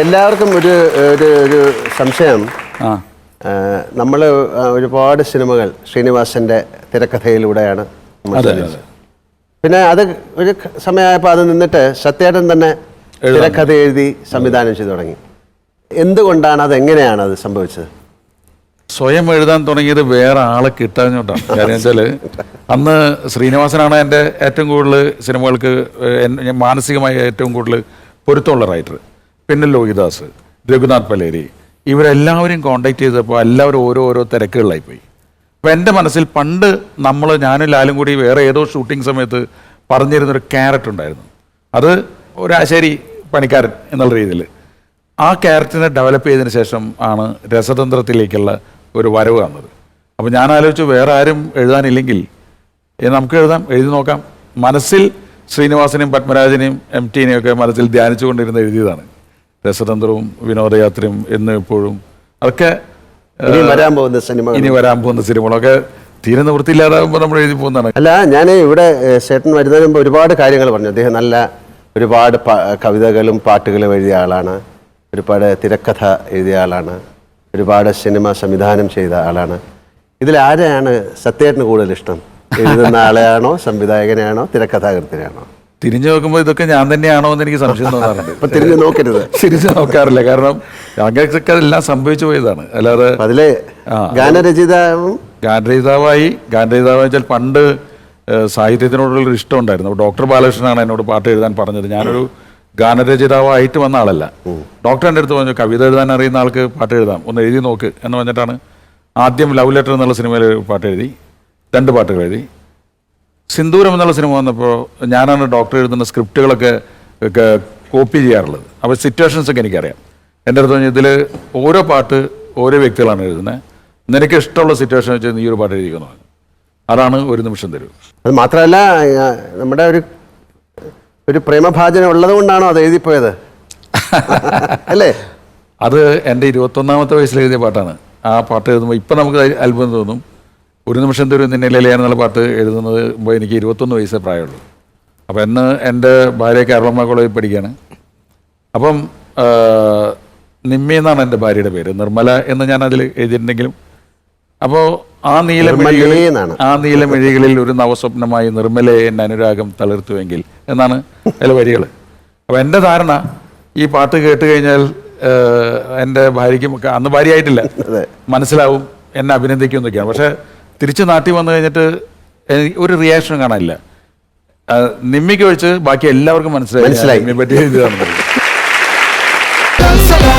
എല്ലാവർക്കും ഒരു ഒരു ഒരു സംശയം. നമ്മൾ ഒരുപാട് സിനിമകൾ ശ്രീനിവാസന്റെ തിരക്കഥയിലൂടെയാണ് പിന്നെ അത് ഒരു സമയമായപ്പോൾ അത് നിന്നിട്ട് സത്യേട്ടൻ തന്നെ തിരക്കഥ എഴുതി സംവിധാനം ചെയ്തു തുടങ്ങി. എന്തുകൊണ്ടാണ് അത് എങ്ങനെയാണ് അത് സംഭവിച്ചത്? സ്വയം എഴുതാൻ തുടങ്ങിയത് വേറെ ആളെ കിട്ടാഞ്ഞോട്ടാണ് കാര്യം വെച്ചാൽ അന്ന് ശ്രീനിവാസനാണ് എന്റെ ഏറ്റവും കൂടുതൽ സിനിമകൾക്ക് മാനസികമായി ഏറ്റവും കൂടുതൽ പൊരുത്തമുള്ള റൈറ്റർ പിന്നെ ലോഹിദാസ് രഘുനാഥ് പലേരി ഇവരെല്ലാവരും കോണ്ടാക്ട് ചെയ്തപ്പോൾ എല്ലാവരും ഓരോ ഓരോ തിരക്കുകളിലായി പോയി അപ്പോൾ എന്റെ മനസ്സിൽ പണ്ട് നമ്മൾ ഞാനും ലാലും കൂടി വേറെ ഏതോ ഷൂട്ടിംഗ് സമയത്ത് പറഞ്ഞിരുന്നൊരു ക്യാരറ്റ് ഉണ്ടായിരുന്നു. അത് ഒരാശേരി പണിക്കാരൻ എന്നുള്ള രീതിയിൽ. ആ ക്യാരറ്റിനെ ഡെവലപ്പ് ചെയ്തതിന് ശേഷം ആണ് രസതന്ത്രത്തിലേക്കുള്ള ഒരു വരവ് വന്നത്. അപ്പോൾ ഞാൻ ആലോചിച്ചു വേറെ ആരും എഴുതാനില്ലെങ്കിൽ നമുക്ക് എഴുതാം എഴുതി നോക്കാം. മനസ്സിൽ ശ്രീനിവാസനെയും പത്മരാജനെയും എം ടീനെയും ഒക്കെ മനസ്സിൽ ധ്യാനിച്ചുകൊണ്ടിരുന്ന് എഴുതിയതാണ്. രസതന്ത്രവും വിനോദയാത്രയും എന്നും എപ്പോഴും അതൊക്കെ ഇനി വരാൻ പോകുന്ന സിനിമ ഇനി വരാൻ പോകുന്ന സിനിമകളൊക്കെ തീരെ നിവൃത്തിയില്ലാതാകുമ്പോൾ നമ്മൾ എഴുതി പോകുന്നതാണ്. അല്ല ഞാൻ ഇവിടെ ചേട്ടൻ വരുന്നതിന് മുമ്പ് ഒരുപാട് കാര്യങ്ങൾ പറഞ്ഞു. അദ്ദേഹം നല്ല ഒരുപാട് കവിതകളും പാട്ടുകളും എഴുതിയ ആളാണ്. ഒരുപാട് തിരക്കഥ എഴുതിയ ആളാണ്. ഒരുപാട് സിനിമ സംവിധാനം ചെയ്ത ആളാണ്. ഇതിൽ ആരെയാണ് സത്യേട്ടന് കൂടുതൽ ഇഷ്ടം? എഴുതുന്ന ആളെയാണോ സംവിധായകനെയാണോ തിരക്കഥാകൃത്തിനെയാണോ? തിരിഞ്ഞു നോക്കുമ്പോൾ ഇതൊക്കെ ഞാൻ തന്നെയാണോ എന്ന് എനിക്ക് സംശയം തോന്നാറുണ്ട്. അപ്പൊ തിരിഞ്ഞു നോക്കരുത്. തിരിഞ്ഞു നോക്കാറില്ല. കാരണം ഞങ്ങൾക്കൊക്കെ അതെല്ലാം സംഭവിച്ചു പോയതാണ്. അല്ലാതെ അതിലെ ഗാനരചിതാവും ഗാനരചിതാവായി ഗാനരചിതാവായി വെച്ചാൽ പണ്ട് സാഹിത്യത്തിനോടുള്ളൊരു ഇഷ്ടം ഉണ്ടായിരുന്നു. ഡോക്ടർ ബാലകൃഷ്ണനാണ് എന്നോട് പാട്ട് എഴുതാൻ പറഞ്ഞത്. ഞാനൊരു ഗാനരചയിതാവായിട്ട് വന്ന ആളല്ല ഡോക്ടർ എന്റെ അടുത്ത് പറഞ്ഞു കവിത എഴുതാൻ അറിയുന്ന ആൾക്ക് പാട്ട് എഴുതാം. ഒന്ന് എഴുതി നോക്ക്. എന്ന് പറഞ്ഞിട്ടാണ് ആദ്യം ലവ് ലെറ്റർ എന്നുള്ള സിനിമയിൽ പാട്ട് എഴുതി രണ്ട് പാട്ടുകൾ എഴുതി. സിന്ദൂരം എന്നുള്ള സിനിമ വന്നപ്പോൾ ഞാനാണ് ഡോക്ടർ എഴുതുന്ന സ്ക്രിപ്റ്റുകളൊക്കെ കോപ്പി ചെയ്യാറുള്ളത്. അപ്പോൾ സിറ്റുവേഷൻസ് ഒക്കെ എനിക്കറിയാം. എന്റെ അടുത്ത് പറഞ്ഞാൽ ഇതിൽ ഓരോ പാട്ട് ഓരോ വ്യക്തികളാണ് എഴുതുന്നത് നിനക്ക് ഇഷ്ടമുള്ള സിറ്റുവേഷൻ വെച്ച് നീ ഒരു പാട്ട് എഴുതിക്കുന്നു അതാണ് ഒരു നിമിഷം തരൂ. അത് മാത്രമല്ല നമ്മുടെ ഒരു ഒരു പ്രേമഭാജനം ഉള്ളത് കൊണ്ടാണോ അത് എഴുതിപ്പോയത്? അല്ലേ? അത് എന്റെ ഇരുപത്തൊന്നാമത്തെ വയസ്സിൽ എഴുതിയ പാട്ടാണ്. ആ പാട്ട് എഴുതുമ്പോൾ ഇപ്പം നമുക്ക് അത് അത്ഭുതം തോന്നും. ഒരു നിമിഷം തരും നിന്നെ ലലിയാൻ എന്നുള്ള പാട്ട് എഴുതുന്നത് മുമ്പ് എനിക്ക് ഇരുപത്തൊന്ന് വയസ്സേ പ്രായമുള്ളൂ. അപ്പോൾ എന്ന് എന്റെ ഭാര്യ കേരളമ്മ കോളേജിൽ പഠിക്കുകയാണ്. അപ്പം നിമ്മി എന്നാണ് എന്റെ ഭാര്യയുടെ പേര്. നിർമ്മല എന്ന് ഞാൻ അതിൽ എഴുതിയിട്ടുണ്ടെങ്കിലും. അപ്പോൾ ആ നീലമിഴികളിൽ ആ നീലമിഴികളിൽ ഒരു നവസ്വപ്നമായി നിർമ്മലയെ എന്റെ അനുരാഗം തളിർത്തുവെങ്കിൽ എന്നാണ് അതിലെ വരികൾ അപ്പോൾ എന്റെ ധാരണ ഈ പാട്ട് കേട്ട് കഴിഞ്ഞാൽ എന്റെ ഭാര്യയ്ക്കും അന്ന് ഭാര്യയായിട്ടില്ല. മനസ്സിലാവും എന്നെ അഭിനന്ദിക്കും എന്നൊക്കെയാണ് പക്ഷേ തിരിച്ച് നാട്ടിൽ വന്നു കഴിഞ്ഞിട്ട് എനിക്ക് ഒരു റിയാക്ഷനും കാണാനില്ല. നിമ്മിക്ക് ഒഴിച്ച് ബാക്കി എല്ലാവർക്കും മനസ്സിലായി. മനസ്സിലായി. നിമ്മിയെ പറ്റി എഴുതിയതാണെന്ന്. Danza la